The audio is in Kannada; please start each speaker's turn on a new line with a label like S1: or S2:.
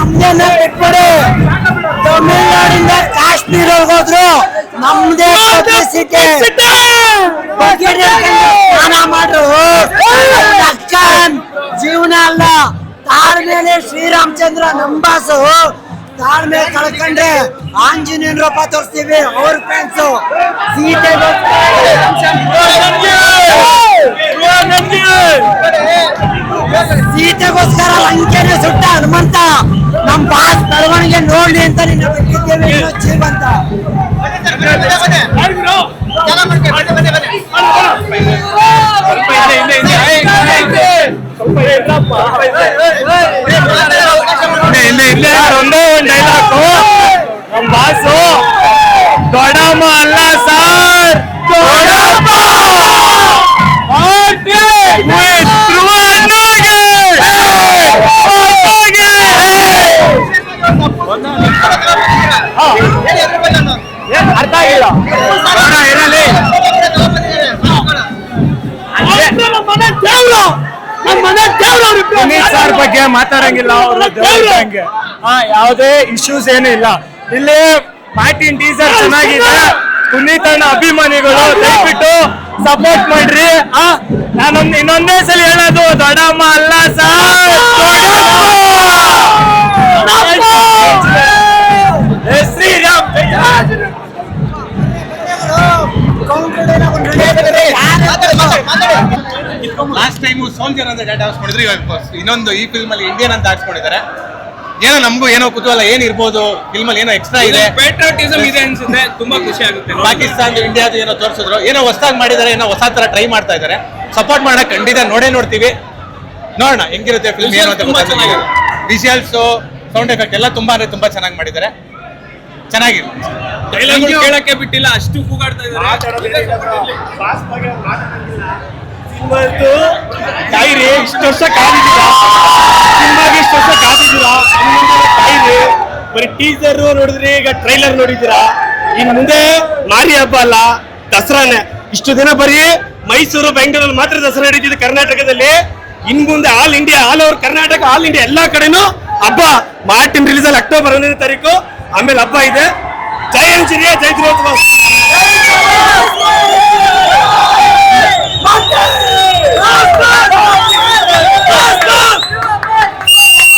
S1: ನಮ್ದೇನ ಬಿಟ್ಬಿಡಿ. ತಮಿಳ್ನಾಡಿಂದ ಕಾಶ್ಮೀರ ಹೋದ್ರು ನಮ್ದೇ ಸಿಟಿ ಸ್ನಾನ ಮಾಡ್ರು. ಅಕ್ಕನ್ ಜೀವನ ಅಲ್ಲ. ತಾಳ್ಮೇಲೆ ಶ್ರೀರಾಮಚಂದ್ರ ನಂಬಾಸು. ತಾಳ್ಮೆ ಕಳ್ಕೊಂಡ್ರೆ ಆಂಜನೇಯನ ರೂಪ ತೋರಿಸ್ತೀವಿ, ಅವ್ರ ಫ್ರೆಂಡ್ಸು ಸೀತೆ ಸೀತೆಗೋಸ್ಕರ ಲಂಕೆನೆ ಸುಟ್ಟ ಹನುಮಂತ ನಮ್ ಬಾಸ್ ಬೆಳವಣಿಗೆ ನೋಡ್ಲಿ ಅಂತ ನಿನ್ನ ಬಿಟ್ಟಿದ್ದೇವೆ ಜೀವಂತ
S2: ಹಿಂದೆ ಹಿಂದೆ ಒಂದೇ ಒಂದು ಡೈಲಾಗು ನಮ್ ಬಾಸು ದೊಡ್ಡಮ್ಮ ಅಲ್ಲ ಸರ್ ದೊಡ್ಡಪ್ಪ With ಧ್ರುವ ಅಣ್ಣಗೆ! ಅಣ್ಣಗೆ! ಏನ್ ಅರ್ಥ ಆಗಿಲ್ಲ. ಇರಲಿ. ಪುನೀತ್ ಸರ್ ಬಗ್ಗೆ ಮಾತಾಡಂಗಿಲ್ಲ ಅವರು ಹಂಗೆ ಹಾ ಯಾವುದೇ ಇಶ್ಯೂಸ್ ಏನು ಇಲ್ಲ. ಇಲ್ಲಿ ಮಾರ್ಟಿನ್ ಟೀಸರ್ ಚೆನ್ನಾಗಿದೆ. ಪುನೀತ್ ಅಣ್ಣ ಅಭಿಮಾನಿಗಳು ದಯವಿಟ್ಟು ಸಪೋರ್ಟ್ ಮಾಡ್ರಿ. ಆ ನಾನು ಇನ್ನೊಂದೇ ಸಲ ಹೇಳೋದು ದೊಡ್ಡಮ್ಮ ಅಲ್ಲ ಸರ್
S3: ಲಾಸ್ಟ್ ಟೈಮ್ ಸೋಲ್ಜರ್ ಅಂತ ಡಾಟಾ ಹಾಕ್ಸ್ಕೊಂಡಿದ್ರು ಇವಾಗ ಇನ್ನೊಂದು ಈ ಫಿಲ್ಮ್ ಅಲ್ಲಿ ಇಂಡಿಯನ್ ಅಂತ ಹಾಕ್ಸ್ಕೊಂಡಿದ್ದಾರೆ. ಏನೋ ನಮಗೂ ಏನೋ ಕುತೂಹಲ ಏನ್ ಇರ್ಬೋದು ಫಿಲ್ಮ್ ಅಲ್ಲಿ ಏನೋ ಎಕ್ಸ್ಟ್ರಾ ಇದೆ.
S4: ಪೇಟ್ರೋಟಿಸಮ್ ಇದೆ ಅನ್ಸುತ್ತೆ. ತುಂಬಾ ಖುಷಿ ಆಗುತ್ತೆ.
S3: ಪಾಕಿಸ್ತಾನ ಇಂಡಿಯಾದ ಏನೋ ತೋರಿಸಿದ್ರು. ಏನೋ ಹೊಸದಾಗಿ ಮಾಡಿದ್ದಾರೆ ಏನೋ ಹೊಸ ತರ ಟ್ರೈ ಮಾಡ್ತಾ ಇದ್ದಾರೆ. ಸಪೋರ್ಟ್ ಮಾಡಕ್ ಖಂಡಿತ ನೋಡೇ ನೋಡ್ತೀವಿ. ನೋಡೋಣ ಹೆಂಗಿರುತ್ತೆ ಫಿಲ್ಮ್ ಏನು ಅಂತ
S4: ತುಂಬಾ ಚೆನ್ನಾಗಿದೆ.
S3: ವಿಜುವಲ್ಸ್ ಸೌಂಡ್ ಎಫೆಕ್ಟ್ ಎಲ್ಲ ತುಂಬಾ ಅಂದ್ರೆ ತುಂಬಾ ಚೆನ್ನಾಗಿ ಮಾಡಿದ್ದಾರೆ. ಚೆನ್ನಾಗಿದೆ.
S4: ಡೈಲಾಗ್ ಕೇಳಕ್ಕೆ ಬಿಟ್ಟಿಲ್ಲ ಅಷ್ಟು ಕೂಗಾಡ್ತಾ ಇದ್ದಾರೆ.
S2: ಕಾಯಿರಿ ಇಷ್ಟು ವರ್ಷ ಕಾದಿದ್ದೀರಾ? ಸಿನಿಮಾಗೆ ಇಷ್ಟು ವರ್ಷ ಕಾದಿದ್ದೀರಾ? ಕಾಯಿರಿ ಬರೀ ಟೀಸರ್ ನೋಡಿದ್ರಿ ಈಗ ಟ್ರೈಲರ್ ನೋಡಿದ್ದೀರಾ? ಇನ್ ಮುಂದೆ ಮಾರಿ ಹಬ್ಬ ಅಲ್ಲ ದಸರಾನೆ. ಇಷ್ಟು ದಿನ ಬರೀ ಮೈಸೂರು ಬೆಂಗಳೂರಲ್ಲಿ ಮಾತ್ರ ದಸರಾ ನಡೀತಿದೆ ಕರ್ನಾಟಕದಲ್ಲಿ. ಇನ್ ಮುಂದೆ all India all over Karnataka all India ಎಲ್ಲಾ ಕಡೆನೂ ಹಬ್ಬ. ಮಾರ್ಟಿನ್ ರಿಲೀಸ್ ಅಲ್ಲಿ ಅಕ್ಟೋಬರ್ ಒಂದನೇ ತಾರೀಕು. ಆಮೇಲೆ ಹಬ್ಬ ಇದೆ. జై ఇంజనీర్ జై గ్రోత్